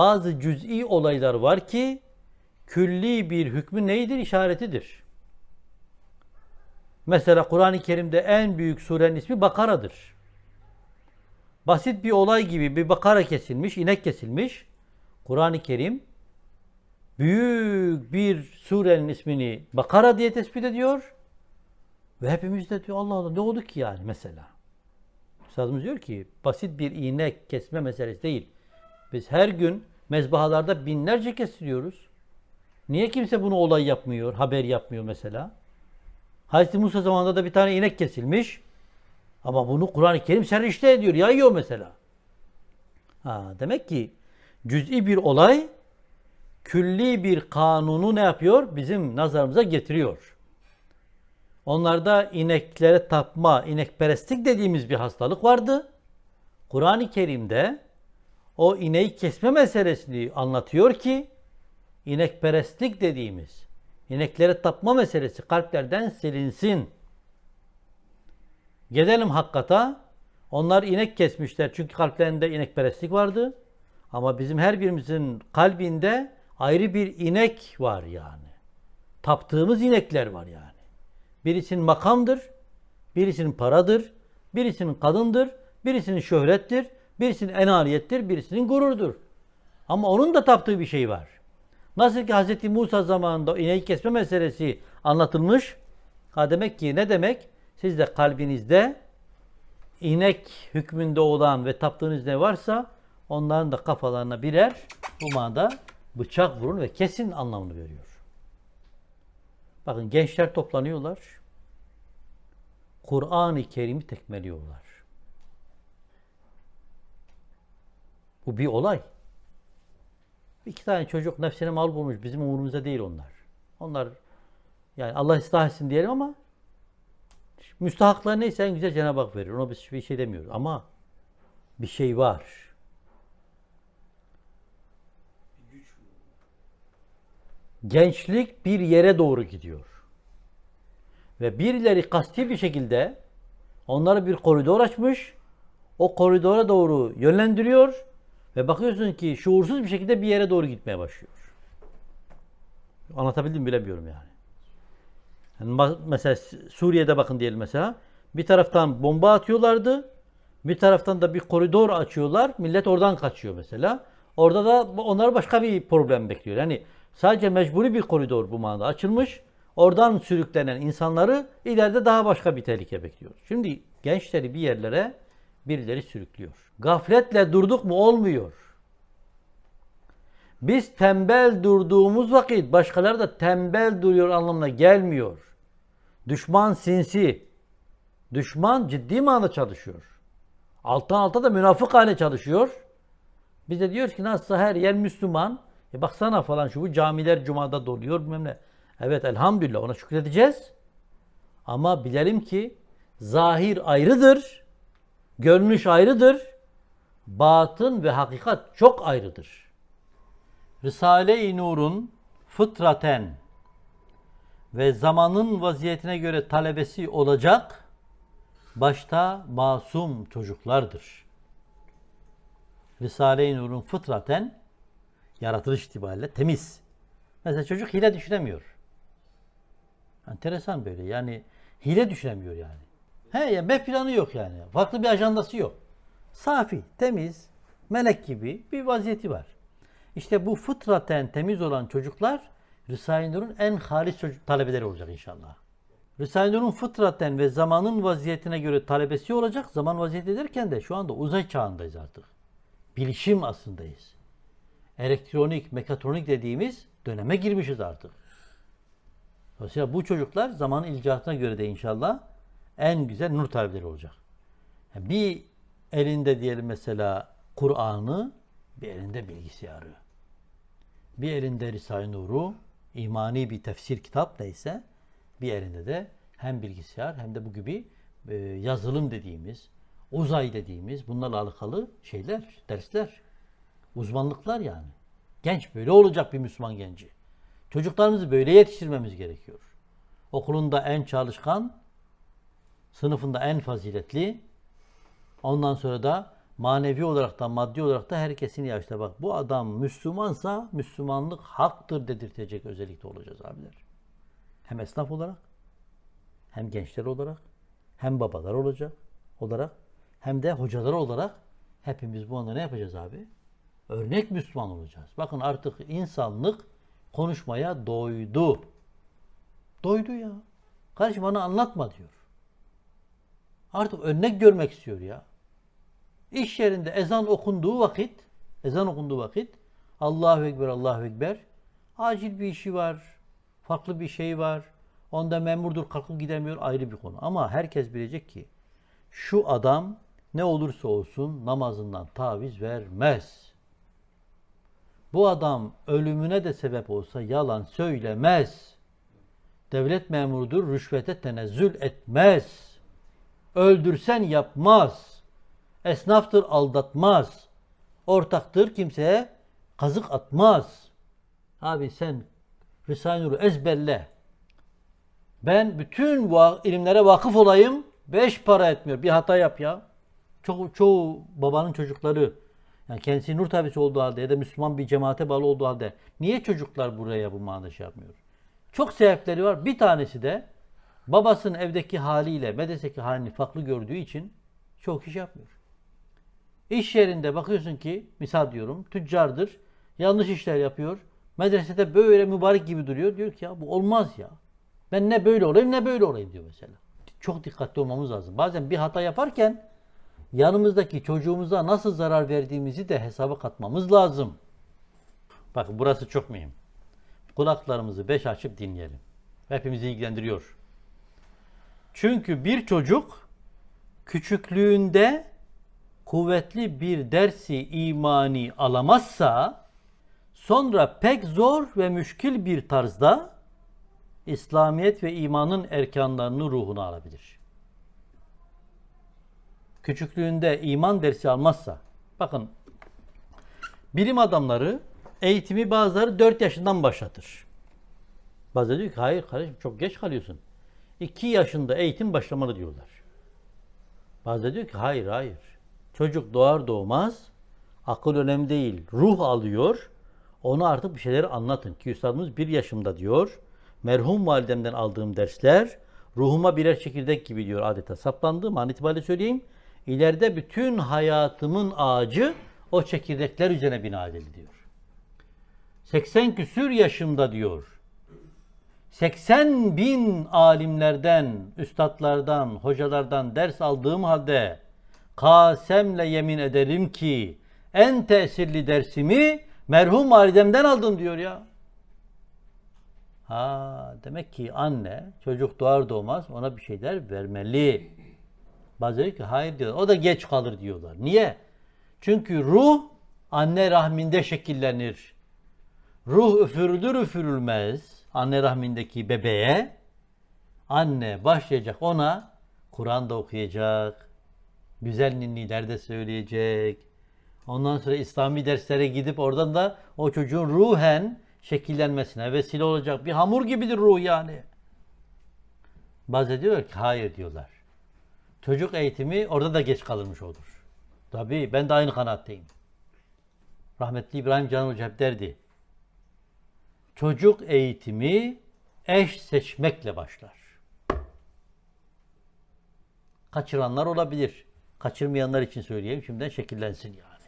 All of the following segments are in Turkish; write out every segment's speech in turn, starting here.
bazı cüz'i olaylar var ki külli bir hükmü neydir? işaretidir. Mesela Kur'an-ı Kerim'de en büyük surenin ismi Bakara'dır. Basit bir olay gibi bir bakara kesilmiş, inek kesilmiş. Kur'an-ı Kerim büyük bir surenin ismini Bakara diye tespit ediyor. Ve hepimiz de diyor Allah Allah ne oldu ki yani mesela. Üstadımız diyor ki basit bir inek kesme meselesi değil. Biz her gün mezbahalarda binlerce kesiliyoruz. Niye kimse bunu olay yapmıyor, haber yapmıyor mesela? Hazreti Musa zamanında da bir tane inek kesilmiş. Ama bunu Kur'an-ı Kerim serişte ediyor, yayıyor mesela. Ha, demek ki cüz'i bir olay külli bir kanunu ne yapıyor? Bizim nazarımıza getiriyor. Onlarda ineklere tapma, inekperestlik dediğimiz bir hastalık vardı. Kur'an-ı Kerim'de o ineği kesme meselesini anlatıyor ki inekperestlik dediğimiz ineklere tapma meselesi kalplerden silinsin. Gelelim hakikata. Onlar inek kesmişler çünkü kalplerinde inekperestlik vardı. Ama bizim her birimizin kalbinde ayrı bir inek var yani. Taptığımız inekler var yani. Birisinin makamdır, birisinin paradır, birisinin kadındır, birisinin şöhrettir, birisinin enaniyettir, birisinin gururdur. Ama onun da taptığı bir şey var. Nasıl ki Hz. Musa zamanında ineği kesme meselesi anlatılmış. Ha demek ki ne demek? Siz de kalbinizde inek hükmünde olan ve taptığınız ne varsa onların da kafalarına birer bu manada bıçak vurun ve kesin anlamını veriyor. Bakın gençler toplanıyorlar. Kur'an-ı Kerim'i tekmeliyorlar. Bu bir olay. İki tane çocuk nefsine mal bulmuş. Bizim umurumuzda değil onlar. Onlar yani Allah ıslah etsin diyelim ama müstahaklar neyse en güzel Cenab-ı Hak verir. Ona biz bir şey demiyoruz. Ama bir şey var. Gençlik bir yere doğru gidiyor. Ve birileri kasti bir şekilde onları bir koridor açmış. O koridora doğru yönlendiriyor ve bakıyorsun ki şuursuz bir şekilde bir yere doğru gitmeye başlıyor. Anlatabildim mi bilemiyorum yani. yani mesela Suriye'de bakın diyelim mesela. Bir taraftan bomba atıyorlardı. Bir taraftan da bir koridor açıyorlar. Millet oradan kaçıyor mesela. Orada da onlar başka bir problem bekliyor. Yani sadece mecburi bir koridor bu manada açılmış. Oradan sürüklenen insanları ileride daha başka bir tehlike bekliyor. Şimdi gençleri bir yerlere birileri sürüklüyor. Gafletle durduk mu olmuyor. Biz tembel durduğumuz vakit başkaları da tembel duruyor anlamına gelmiyor. Düşman sinsi. Düşman ciddi manada çalışıyor. Alttan alta da münafık hale çalışıyor. Biz de diyoruz ki nasılsa her yer Müslüman. E baksana falan şu bu camiler cumada doluyor bilmem ne. Evet elhamdülillah ona şükredeceğiz. Ama bilelim ki zahir ayrıdır. Görünüş ayrıdır. Batın ve hakikat çok ayrıdır. Risale-i Nur'un fıtraten ve zamanın vaziyetine göre talebesi olacak başta masum çocuklardır. Risale-i Nur'un fıtraten yaratılış itibariyle temiz. Mesela çocuk hile düşünemiyor. Enteresan böyle yani hile düşünemiyor yani. He ya B planı yok yani. Farklı bir ajandası yok. Safi, temiz, melek gibi bir vaziyeti var. İşte bu fıtraten temiz olan çocuklar Risale-i Nur'un en halis çocuk talebeleri olacak inşallah. Risale-i Nur'un fıtraten ve zamanın vaziyetine göre talebesi olacak. Zaman vaziyeti derken de şu anda uzay çağındayız artık. Bilişim aslındayız. Elektronik, mekatronik dediğimiz döneme girmişiz artık. Dolayısıyla bu çocuklar zamanın ilcahatına göre de inşallah en güzel nur talebeleri olacak. Yani bir elinde diyelim mesela Kur'an'ı, bir elinde bilgisayarı. Bir elinde Risale-i Nur'u, imani bir tefsir kitap neyse, bir elinde de hem bilgisayar hem de bu gibi e, yazılım dediğimiz, uzay dediğimiz bunlarla alakalı şeyler, dersler, uzmanlıklar yani. Genç böyle olacak bir Müslüman genci. Çocuklarımızı böyle yetiştirmemiz gerekiyor. Okulunda en çalışkan, sınıfında en faziletli, ondan sonra da manevi olarak da maddi olarak da herkesin yaşta bak bu adam Müslümansa Müslümanlık haktır dedirtecek özellikle olacağız abiler. Hem esnaf olarak hem gençler olarak hem babalar olacak olarak hem de hocalar olarak hepimiz bu anda ne yapacağız abi? Örnek Müslüman olacağız. Bakın artık insanlık konuşmaya doydu. Doydu ya. Kardeşim bana anlatma diyor. Artık örnek görmek istiyor ya. İş yerinde ezan okunduğu vakit, ezan okunduğu vakit Allahu Ekber, Allahu Ekber. Acil bir işi var, farklı bir şey var. Onda memurdur, kalkıp gidemiyor ayrı bir konu. Ama herkes bilecek ki şu adam ne olursa olsun namazından taviz vermez. Bu adam ölümüne de sebep olsa yalan söylemez. Devlet memurudur, rüşvete tenezzül etmez. Öldürsen yapmaz. Esnaftır aldatmaz. Ortaktır kimseye kazık atmaz. Abi sen Risale-i Nur'u ezberle. Ben bütün bu ilimlere vakıf olayım. Beş para etmiyor. Bir hata yap ya. Çok, çoğu babanın çocukları yani kendisi nur tabisi olduğu halde ya da Müslüman bir cemaate bağlı olduğu halde niye çocuklar buraya bu manada şey yapmıyor? Çok sebepleri var. Bir tanesi de babasının evdeki haliyle medresedeki halini farklı gördüğü için çok iş yapmıyor. İş yerinde bakıyorsun ki misal diyorum tüccardır. Yanlış işler yapıyor. Medresede böyle mübarek gibi duruyor. Diyor ki ya bu olmaz ya. Ben ne böyle olayım ne böyle olayım diyor mesela. Çok dikkatli olmamız lazım. Bazen bir hata yaparken yanımızdaki çocuğumuza nasıl zarar verdiğimizi de hesaba katmamız lazım. Bakın burası çok mühim. Kulaklarımızı beş açıp dinleyelim. Hepimizi ilgilendiriyor. Çünkü bir çocuk küçüklüğünde kuvvetli bir dersi imani alamazsa sonra pek zor ve müşkil bir tarzda İslamiyet ve imanın erkanlarını ruhuna alabilir. Küçüklüğünde iman dersi almazsa, bakın bilim adamları eğitimi bazıları 4 yaşından başlatır. Bazıları diyor ki hayır kardeşim çok geç kalıyorsun. 2 yaşında eğitim başlamalı diyorlar. Bazıları diyor ki hayır hayır. Çocuk doğar doğmaz akıl önemli değil. Ruh alıyor. Ona artık bir şeyleri anlatın. Ki üstadımız bir yaşımda diyor. Merhum validemden aldığım dersler ruhuma birer çekirdek gibi diyor adeta saplandı. an itibariyle söyleyeyim. İleride bütün hayatımın ağacı o çekirdekler üzerine bina edildi diyor. 80 küsür yaşımda diyor. 80 bin alimlerden, üstadlardan, hocalardan ders aldığım halde kasemle yemin ederim ki en tesirli dersimi merhum validemden aldım diyor ya. Ha demek ki anne çocuk doğar doğmaz ona bir şeyler vermeli. Bazıları diyor ki hayır diyor. O da geç kalır diyorlar. Niye? Çünkü ruh anne rahminde şekillenir. Ruh üfürülür üfürülmez anne rahmindeki bebeğe anne başlayacak ona Kur'an da okuyacak. Güzel ninniler de söyleyecek. Ondan sonra İslami derslere gidip oradan da o çocuğun ruhen şekillenmesine vesile olacak bir hamur gibidir ruh yani. Bazı diyorlar ki hayır diyorlar. Çocuk eğitimi orada da geç kalınmış olur. Tabii ben de aynı kanaatteyim. Rahmetli İbrahim Can Hoca hep derdi. Çocuk eğitimi eş seçmekle başlar. Kaçıranlar olabilir. Kaçırmayanlar için söyleyeyim şimdiden şekillensin yani.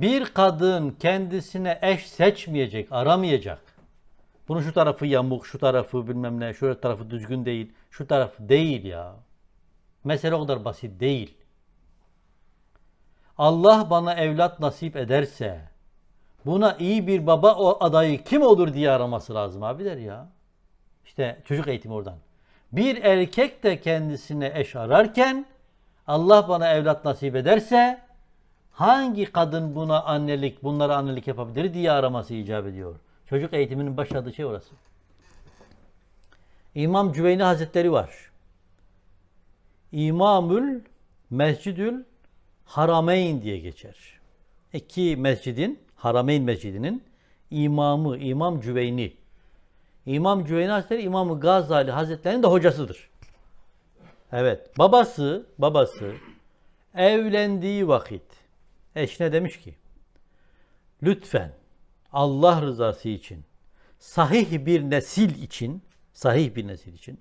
Bir kadın kendisine eş seçmeyecek, aramayacak. Bunun şu tarafı yamuk, şu tarafı bilmem ne, şu tarafı düzgün değil, şu tarafı değil ya. Mesele o kadar basit değil. Allah bana evlat nasip ederse buna iyi bir baba o adayı kim olur diye araması lazım abiler ya. İşte çocuk eğitimi oradan. Bir erkek de kendisine eş ararken Allah bana evlat nasip ederse hangi kadın buna annelik, bunlara annelik yapabilir diye araması icap ediyor. Çocuk eğitiminin başladığı şey orası. İmam Cüveyni Hazretleri var. İmamül Mescidül Harameyn diye geçer. İki mescidin, Harameyn Mescidinin imamı, İmam Cüveyni. İmam Cüveyni Hazretleri İmam Gazali Hazretleri'nin de hocasıdır. Evet. Babası, babası evlendiği vakit eşine demiş ki lütfen Allah rızası için sahih bir nesil için sahih bir nesil için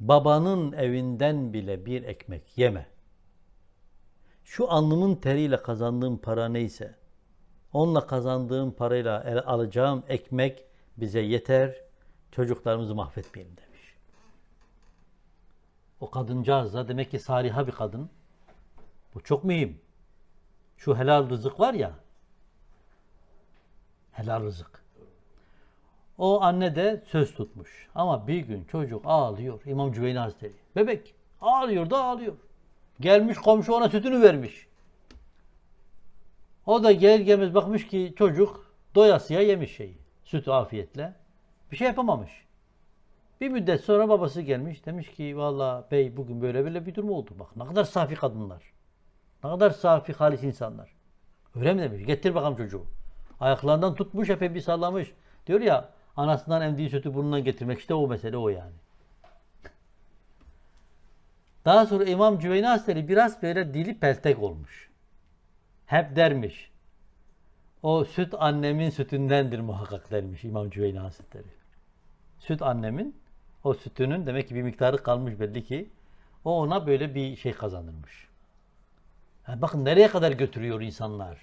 babanın evinden bile bir ekmek yeme. Şu alnımın teriyle kazandığım para neyse onunla kazandığım parayla alacağım ekmek bize yeter. Çocuklarımızı mahvetmeyelim demiş. O kadıncağız da demek ki saliha bir kadın. Bu çok mühim. Şu helal rızık var ya. Helal rızık. O anne de söz tutmuş. Ama bir gün çocuk ağlıyor. İmam Cüveyni Hazretleri. Bebek ağlıyor da ağlıyor. Gelmiş komşu ona sütünü vermiş. O da gelir gelmez bakmış ki çocuk doyasıya yemiş şeyi. Sütü afiyetle. Bir şey yapamamış. Bir müddet sonra babası gelmiş. Demiş ki valla bey bugün böyle böyle bir durum oldu. Bak ne kadar safi kadınlar. Ne kadar safi halis insanlar. Öyle mi demiş? Getir bakalım çocuğu. Ayaklarından tutmuş epey bir sallamış. Diyor ya anasından emdiği sütü burnundan getirmek işte o mesele o yani. Daha sonra İmam Cüveyni Hazretleri biraz böyle dili peltek olmuş. Hep dermiş. O süt annemin sütündendir muhakkak dermiş İmam Cüveyni Hazretleri. Süt annemin o sütünün demek ki bir miktarı kalmış belli ki. O ona böyle bir şey kazandırmış. Yani bakın nereye kadar götürüyor insanlar.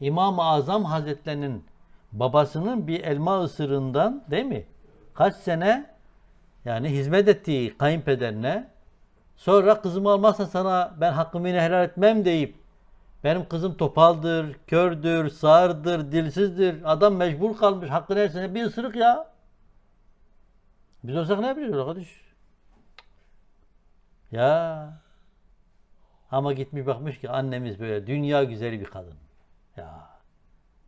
İmam-ı Azam Hazretlerinin babasının bir elma ısırından değil mi? Kaç sene yani hizmet ettiği kayınpederine sonra kızımı almazsan sana ben hakkımı helal etmem deyip benim kızım topaldır, kördür, sağırdır, dilsizdir. Adam mecbur kalmış hakkını her sene bir ısırık ya. Biz olsak ne yapacağız arkadaş? Ya. Ama gitmiş bakmış ki annemiz böyle dünya güzeli bir kadın. Ya.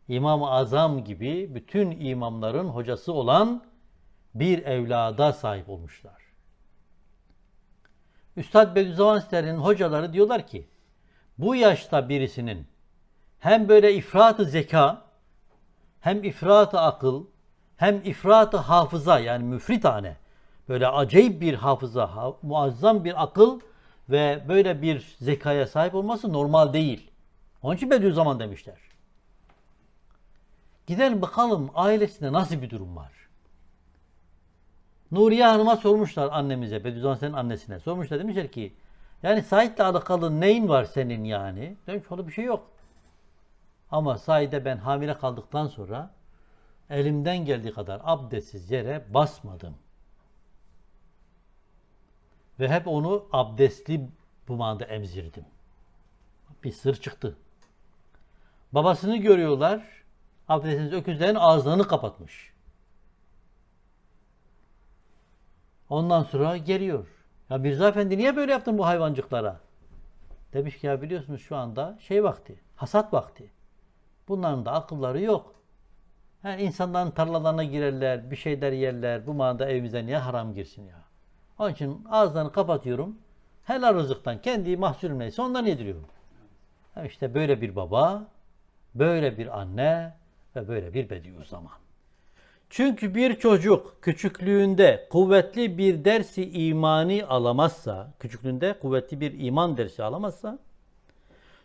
İmam-ı Azam gibi bütün imamların hocası olan bir evlada sahip olmuşlar. Üstad Bediüzzaman Hazretleri'nin hocaları diyorlar ki bu yaşta birisinin hem böyle ifrat-ı zeka hem ifrat-ı akıl hem ifrat-ı hafıza yani müfritane böyle acayip bir hafıza, ha- muazzam bir akıl ve böyle bir zekaya sahip olması normal değil. Onun için Bediüzzaman demişler. Gidelim bakalım ailesinde nasıl bir durum var. Nuriye Hanım'a sormuşlar annemize, Bediüzzaman senin annesine. Sormuşlar demişler ki yani Said'le alakalı neyin var senin yani? Demiş öyle bir şey yok. Ama Said'e ben hamile kaldıktan sonra elimden geldiği kadar abdestsiz yere basmadım. Ve hep onu abdestli bumanda emzirdim. Bir sır çıktı. Babasını görüyorlar. Abdestsiz öküzlerin ağızlarını kapatmış. Ondan sonra geliyor. Ya Mirza Efendi niye böyle yaptın bu hayvancıklara? Demiş ki ya biliyorsunuz şu anda şey vakti, hasat vakti. Bunların da akılları yok. Yani insanların tarlalarına girerler, bir şeyler yerler. Bu manada evimize niye haram girsin ya? Onun için ağızlarını kapatıyorum. Helal rızıktan kendi mahsulüm neyse ondan yediriyorum. Ha İşte böyle bir baba, böyle bir anne ve böyle bir Bediüzzaman. Çünkü bir çocuk küçüklüğünde kuvvetli bir dersi imani alamazsa, küçüklüğünde kuvvetli bir iman dersi alamazsa,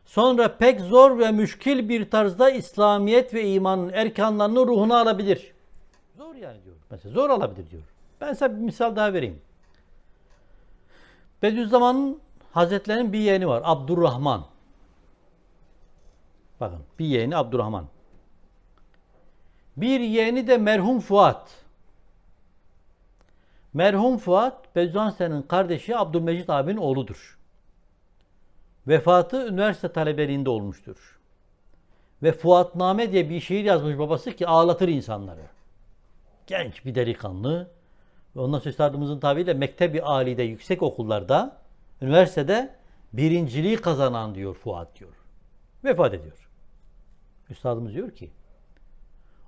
sonra pek zor ve müşkil bir tarzda İslamiyet ve imanın erkanlarını ruhuna alabilir. Zor yani diyor. Mesela zor alabilir diyor. Ben size bir misal daha vereyim. Bediüzzaman'ın Hazretlerinin bir yeğeni var. Abdurrahman. Bakın bir yeğeni Abdurrahman. Bir yeğeni de merhum Fuat. Merhum Fuat, Hazretleri'nin kardeşi Abdülmecit abinin oğludur. Vefatı üniversite talebeliğinde olmuştur. Ve Fuatname diye bir şiir yazmış babası ki ağlatır insanları. Genç bir delikanlı. Ondan sonra üstadımızın tabiriyle mektebi alide yüksek okullarda, üniversitede birinciliği kazanan diyor Fuat diyor. Vefat ediyor. Üstadımız diyor ki,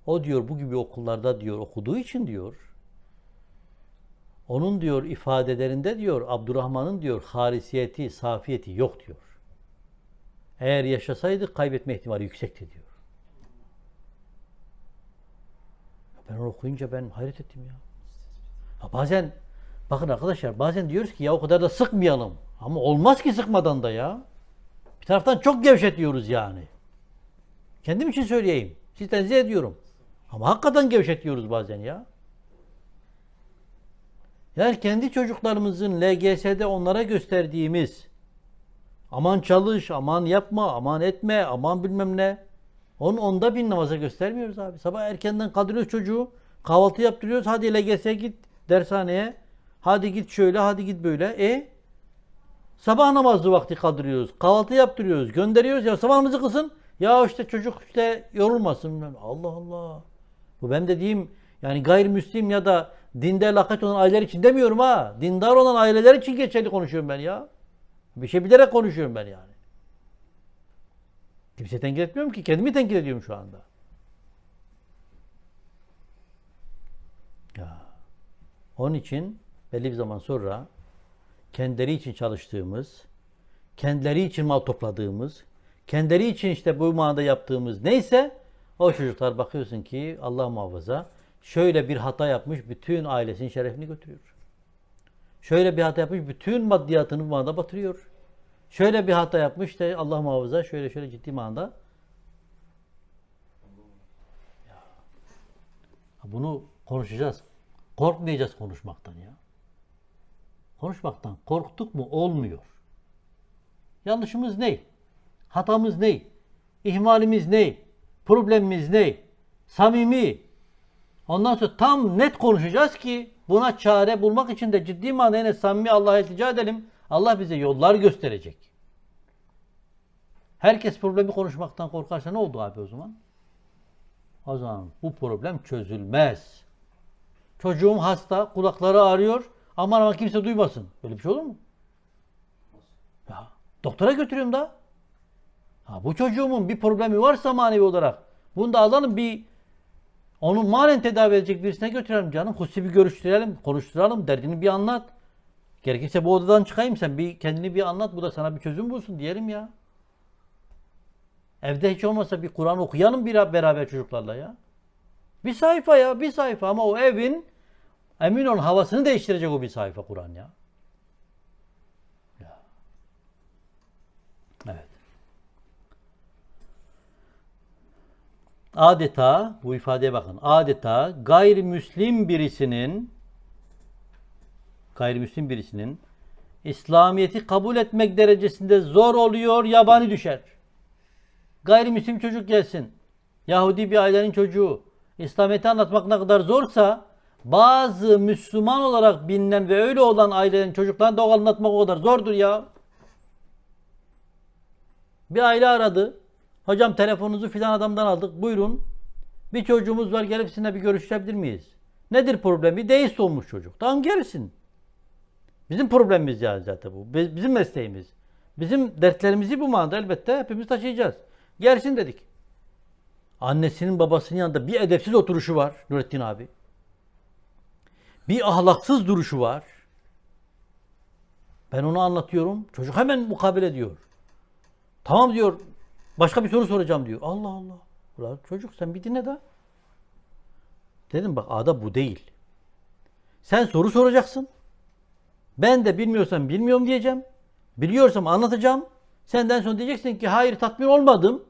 o diyor bu gibi okullarda diyor okuduğu için diyor, onun diyor ifadelerinde diyor Abdurrahman'ın diyor harisiyeti, safiyeti yok diyor. Eğer yaşasaydı kaybetme ihtimali yüksekti diyor. Ben onu okuyunca ben hayret ettim ya. Ha bazen Bakın arkadaşlar bazen diyoruz ki ya o kadar da sıkmayalım. Ama olmaz ki sıkmadan da ya. Bir taraftan çok gevşetiyoruz yani. Kendim için söyleyeyim. Sizi tenzih ediyorum. Ama hakikaten gevşetiyoruz bazen ya. Yani kendi çocuklarımızın LGS'de onlara gösterdiğimiz aman çalış, aman yapma, aman etme, aman bilmem ne. Onu onda bin namaza göstermiyoruz abi. Sabah erkenden kaldırıyoruz çocuğu. Kahvaltı yaptırıyoruz. Hadi LGS'ye git dershaneye. Hadi git şöyle, hadi git böyle. E sabah namazı vakti kaldırıyoruz. Kahvaltı yaptırıyoruz. Gönderiyoruz. Ya sabah namazı kılsın. Ya işte çocuk işte yorulmasın. Allah Allah. Bu ben dediğim yani gayrimüslim ya da dinde lakat olan aileler için demiyorum ha. Dindar olan aileler için geçerli konuşuyorum ben ya. Bir şey bilerek konuşuyorum ben yani. Kimseyi tenkit etmiyorum ki. Kendimi tenkit ediyorum şu anda. Ya. Onun için belli bir zaman sonra kendileri için çalıştığımız, kendileri için mal topladığımız, kendileri için işte bu manada yaptığımız neyse o çocuklar bakıyorsun ki Allah muhafaza şöyle bir hata yapmış bütün ailesinin şerefini götürüyor. Şöyle bir hata yapmış bütün maddiyatını manada batırıyor. Şöyle bir hata yapmış da Allah muhafaza şöyle şöyle ciddi manada bunu konuşacağız. Korkmayacağız konuşmaktan ya. Konuşmaktan korktuk mu olmuyor. Yanlışımız ne? Hatamız ne? İhmalimiz ne? Problemimiz ne? Samimi. Ondan sonra tam net konuşacağız ki buna çare bulmak için de ciddi manada yine samimi Allah'a iltica edelim. Allah bize yollar gösterecek. Herkes problemi konuşmaktan korkarsa ne oldu abi o zaman? O zaman bu problem çözülmez. Çocuğum hasta, kulakları ağrıyor. Aman ama kimse duymasın. Böyle bir şey olur mu? Ya, doktora götürüyorum da. Ha, bu çocuğumun bir problemi varsa manevi olarak bunu da alalım bir onu manen tedavi edecek birisine götürelim canım. Hususi bir görüştürelim, konuşturalım, derdini bir anlat. Gerekirse bu odadan çıkayım sen bir kendini bir anlat. Bu da sana bir çözüm bulsun diyelim ya. Evde hiç olmazsa bir Kur'an okuyalım bir beraber çocuklarla ya. Bir sayfa ya, bir sayfa ama o evin emin ol havasını değiştirecek o bir sayfa Kur'an ya. Evet. Adeta bu ifadeye bakın. Adeta gayrimüslim birisinin gayrimüslim birisinin İslamiyet'i kabul etmek derecesinde zor oluyor, yabani düşer. Gayrimüslim çocuk gelsin. Yahudi bir ailenin çocuğu. İslamiyet'i anlatmak ne kadar zorsa bazı Müslüman olarak bilinen ve öyle olan ailenin çocuklarını da anlatmak o kadar zordur ya. Bir aile aradı. Hocam telefonunuzu filan adamdan aldık. Buyurun. Bir çocuğumuz var gelip sizinle bir görüşebilir miyiz? Nedir problemi? Deist olmuş çocuk. Tamam gelsin. Bizim problemimiz yani zaten bu. Bizim mesleğimiz. Bizim dertlerimizi bu manada elbette hepimiz taşıyacağız. Gelsin dedik. Annesinin babasının yanında bir edepsiz oturuşu var Nurettin abi. Bir ahlaksız duruşu var. Ben onu anlatıyorum. Çocuk hemen mukabele ediyor. Tamam diyor. Başka bir soru soracağım diyor. Allah Allah. Ulan çocuk sen bir dinle de. Dedim bak ada bu değil. Sen soru soracaksın. Ben de bilmiyorsam bilmiyorum diyeceğim. Biliyorsam anlatacağım. Senden sonra diyeceksin ki hayır tatmin olmadım.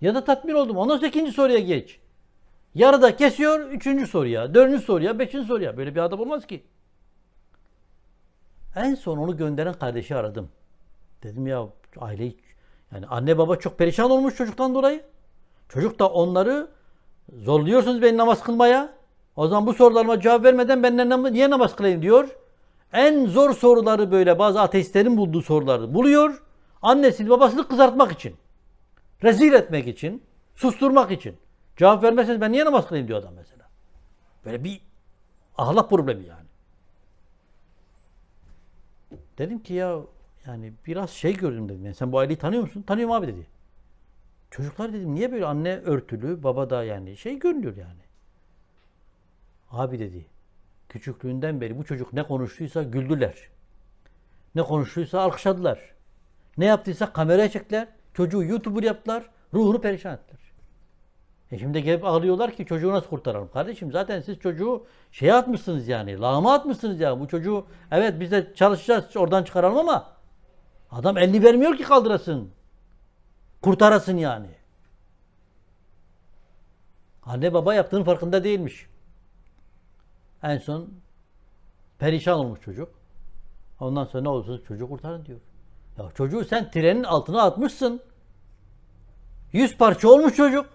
Ya da tatmin oldum. Ondan sonra ikinci soruya geç. Yarıda kesiyor. Üçüncü soruya. Dördüncü soruya. Beşinci soruya. Böyle bir adam olmaz ki. En son onu gönderen kardeşi aradım. Dedim ya aile yani anne baba çok perişan olmuş çocuktan dolayı. Çocuk da onları zorluyorsunuz beni namaz kılmaya. O zaman bu sorularıma cevap vermeden ben niye namaz kılayım diyor. En zor soruları böyle bazı ateistlerin bulduğu soruları buluyor. Annesini babasını kızartmak için. Rezil etmek için. Susturmak için. Cevap vermezseniz ben niye namaz kılayım diyor adam mesela. Böyle bir ahlak problemi yani. Dedim ki ya yani biraz şey gördüm dedim. Yani sen bu aileyi tanıyor musun? Tanıyorum abi dedi. Çocuklar dedim niye böyle anne örtülü, baba da yani şey görünüyor yani. Abi dedi. Küçüklüğünden beri bu çocuk ne konuştuysa güldüler. Ne konuştuysa alkışladılar. Ne yaptıysa kameraya çektiler. Çocuğu YouTuber yaptılar. Ruhunu perişan ettiler. E şimdi gelip ağlıyorlar ki çocuğu nasıl kurtaralım? Kardeşim zaten siz çocuğu şeye atmışsınız yani. Lağma atmışsınız ya. Bu çocuğu evet biz de çalışacağız oradan çıkaralım ama adam elini vermiyor ki kaldırasın. Kurtarasın yani. Anne baba yaptığının farkında değilmiş. En son perişan olmuş çocuk. Ondan sonra ne olursa çocuğu kurtarın diyor. Ya çocuğu sen trenin altına atmışsın. Yüz parça olmuş çocuk.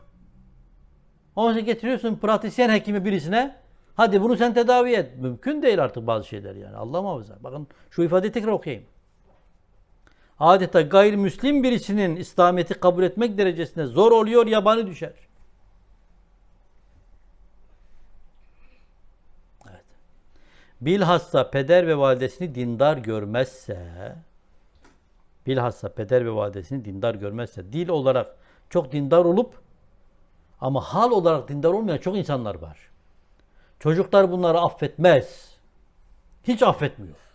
Onu sen getiriyorsun pratisyen hekimi birisine. Hadi bunu sen tedavi et. Mümkün değil artık bazı şeyler yani. Allah muhafaza. Bakın şu ifadeyi tekrar okuyayım. Adeta gayrimüslim birisinin İslamiyet'i kabul etmek derecesinde zor oluyor, yabani düşer. Evet. Bilhassa peder ve validesini dindar görmezse bilhassa peder ve validesini dindar görmezse dil olarak çok dindar olup ama hal olarak dindar olmayan çok insanlar var. Çocuklar bunları affetmez. Hiç affetmiyor.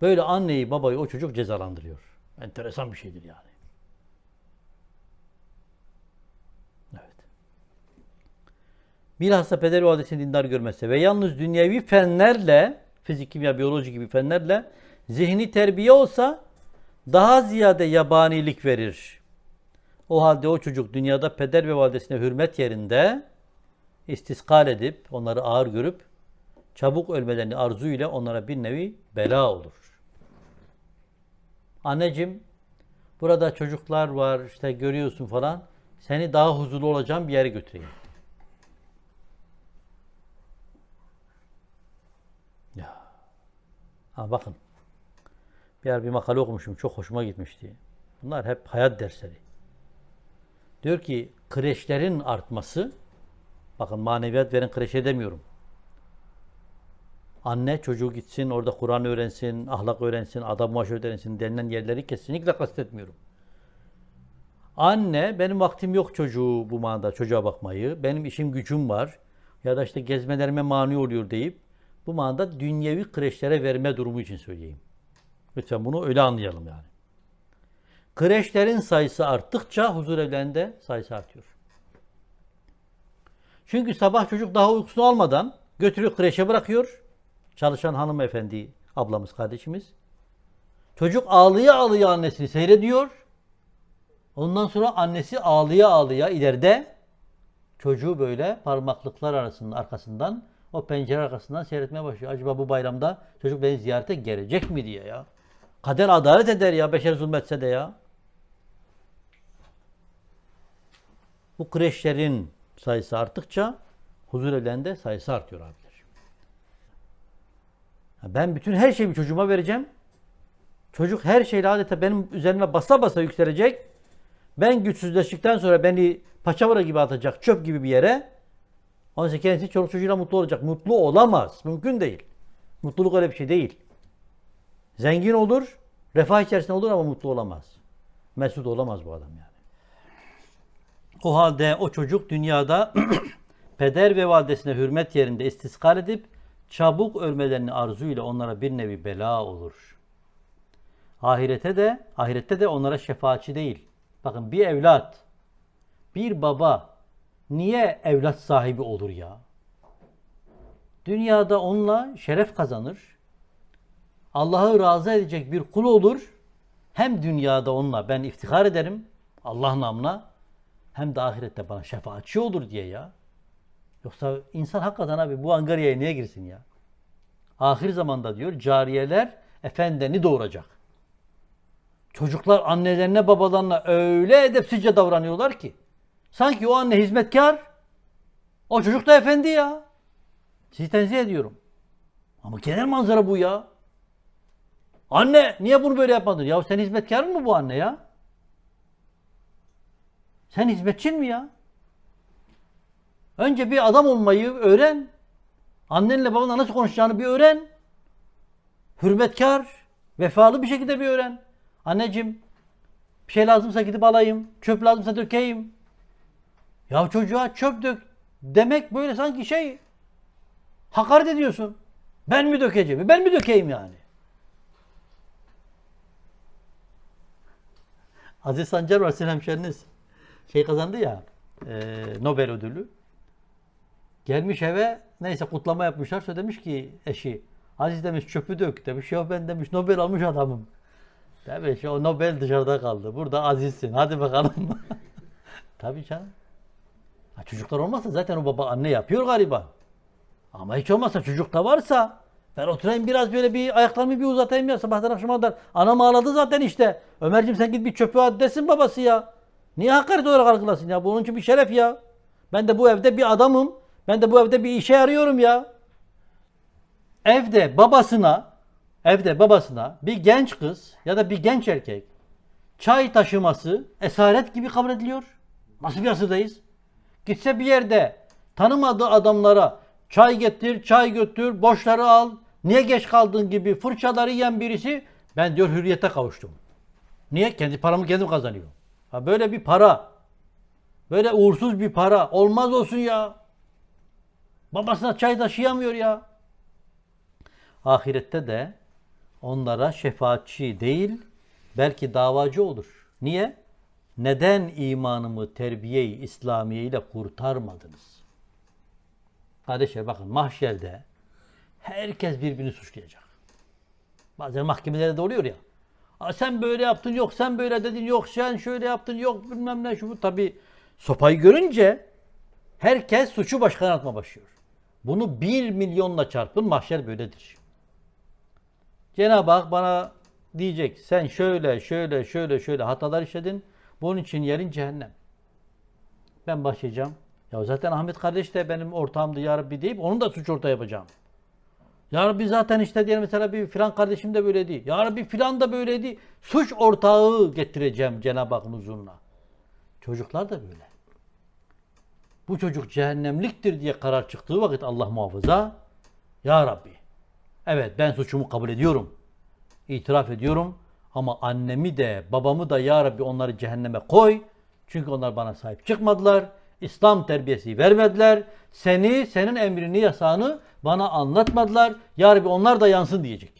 Böyle anneyi babayı o çocuk cezalandırıyor. Enteresan bir şeydir yani. Evet. Bilhassa peder ve validesini dindar görmezse ve yalnız dünyevi fenlerle fizik, kimya, biyoloji gibi fenlerle zihni terbiye olsa daha ziyade yabanilik verir. O halde o çocuk dünyada peder ve validesine hürmet yerinde istiskal edip onları ağır görüp çabuk ölmelerini arzu ile onlara bir nevi bela olur. Anneciğim burada çocuklar var işte görüyorsun falan seni daha huzurlu olacağım bir yere götüreyim. Ya. Ha bakın. Bir yer bir makale okumuşum. Çok hoşuma gitmişti. Bunlar hep hayat dersleri. Diyor ki kreşlerin artması bakın maneviyat veren kreşe demiyorum. Anne çocuğu gitsin orada Kur'an öğrensin, ahlak öğrensin, adam maaşı öğrensin denilen yerleri kesinlikle kastetmiyorum. Anne benim vaktim yok çocuğu bu manada çocuğa bakmayı. Benim işim gücüm var. Ya da işte gezmelerime mani oluyor deyip bu manada dünyevi kreşlere verme durumu için söyleyeyim. Lütfen bunu öyle anlayalım yani. Kreşlerin sayısı arttıkça huzur evlerinde sayısı artıyor. Çünkü sabah çocuk daha uykusunu almadan götürüyor kreşe bırakıyor. Çalışan hanımefendi, ablamız, kardeşimiz. Çocuk ağlıya ağlıya annesini seyrediyor. Ondan sonra annesi ağlıya ağlıya ileride çocuğu böyle parmaklıklar arasının arkasından o pencere arkasından seyretmeye başlıyor. Acaba bu bayramda çocuk beni ziyarete gelecek mi diye ya. Kader adalet eder ya beşer zulmetse de ya. Bu kreşlerin sayısı arttıkça huzur evlerinde sayısı artıyor abiler. Ben bütün her şeyi çocuğuma vereceğim. Çocuk her şeyle adeta benim üzerime basa basa yükselecek. Ben güçsüzleştikten sonra beni paçavra gibi atacak çöp gibi bir yere. Oysa kendisi çoluk çocuğuyla mutlu olacak. Mutlu olamaz. Mümkün değil. Mutluluk öyle bir şey değil. Zengin olur, refah içerisinde olur ama mutlu olamaz. Mesut olamaz bu adam yani. O halde o çocuk dünyada peder ve validesine hürmet yerinde istiskal edip çabuk ölmelerini arzuyla onlara bir nevi bela olur. Ahirete de ahirette de onlara şefaatçi değil. Bakın bir evlat, bir baba niye evlat sahibi olur ya? Dünyada onunla şeref kazanır. Allah'ı razı edecek bir kul olur. Hem dünyada onunla ben iftihar ederim Allah namına hem de ahirette bana şefaatçi olur diye ya. Yoksa insan hakikaten abi bu angaryaya niye girsin ya? Ahir zamanda diyor cariyeler efendini doğuracak. Çocuklar annelerine babalarına öyle edepsizce davranıyorlar ki. Sanki o anne hizmetkar. O çocuk da efendi ya. Sizi tenzih ediyorum. Ama genel manzara bu ya. Anne niye bunu böyle yapmadın? Ya sen hizmetkar mı bu anne ya? Sen hizmetçin mi ya? Önce bir adam olmayı öğren. Annenle babanla nasıl konuşacağını bir öğren. Hürmetkar, vefalı bir şekilde bir öğren. Anneciğim bir şey lazımsa gidip alayım. Çöp lazımsa dökeyim. Ya çocuğa çöp dök demek böyle sanki şey hakaret ediyorsun. Ben mi dökeceğim? Ben mi dökeyim yani? Aziz Sancar var sizin hemşeriniz. Şey kazandı ya. e, Nobel ödülü. Gelmiş eve neyse kutlama yapmışlar. Sonra demiş ki eşi Aziz demiş çöpü dök demiş. Ya ben demiş Nobel almış adamım. Demiş o Nobel dışarıda kaldı. Burada azizsin. Hadi bakalım. Tabii canım. Ha, çocuklar olmazsa zaten o baba anne yapıyor galiba. Ama hiç olmazsa çocuk da varsa ben oturayım biraz böyle bir ayaklarımı bir uzatayım ya sabahtan akşama kadar. Anam ağladı zaten işte. Ömerciğim sen git bir çöpü at desin babası ya. Niye hakaret olarak algılasın ya? Bunun için bir şeref ya. Ben de bu evde bir adamım. Ben de bu evde bir işe yarıyorum ya. Evde babasına, evde babasına bir genç kız ya da bir genç erkek çay taşıması esaret gibi kabul ediliyor. Nasıl bir asırdayız? Gitse bir yerde tanımadığı adamlara çay getir, çay götür, borçları al, niye geç kaldın gibi fırçaları yiyen birisi ben diyor hürriyete kavuştum. Niye? Kendi paramı kendim kazanıyorum. Ha böyle bir para, böyle uğursuz bir para olmaz olsun ya. Babasına çay taşıyamıyor ya. Ahirette de onlara şefaatçi değil, belki davacı olur. Niye? Neden imanımı terbiye-i İslamiye ile kurtarmadınız? Kardeşler bakın mahşerde herkes birbirini suçlayacak. Bazen mahkemelerde de oluyor ya. "Aa, sen böyle yaptın, yok sen böyle dedin, yok sen şöyle yaptın, yok bilmem ne şu bu. Tabi sopayı görünce herkes suçu başkana atma başlıyor. Bunu bir milyonla çarpın mahşer böyledir. Cenab-ı Hak bana diyecek sen şöyle şöyle şöyle şöyle hatalar işledin. Bunun için yerin cehennem. Ben başlayacağım. Ya zaten Ahmet kardeş de benim ortağımdı ya Rabbi deyip onun da suç ortağı yapacağım. Ya Rabbi zaten işte diyelim mesela bir filan kardeşim de böyleydi. Ya Rabbi filan da böyleydi. Suç ortağı getireceğim Cenab-ı Hakk'ın huzuruna. Çocuklar da böyle. Bu çocuk cehennemliktir diye karar çıktığı vakit Allah muhafaza. Ya Rabbi. Evet ben suçumu kabul ediyorum. İtiraf ediyorum. Ama annemi de babamı da Ya Rabbi onları cehenneme koy. Çünkü onlar bana sahip çıkmadılar. İslam terbiyesi vermediler. Seni, senin emrini, yasağını bana anlatmadılar. Ya Rabbi onlar da yansın diyecek.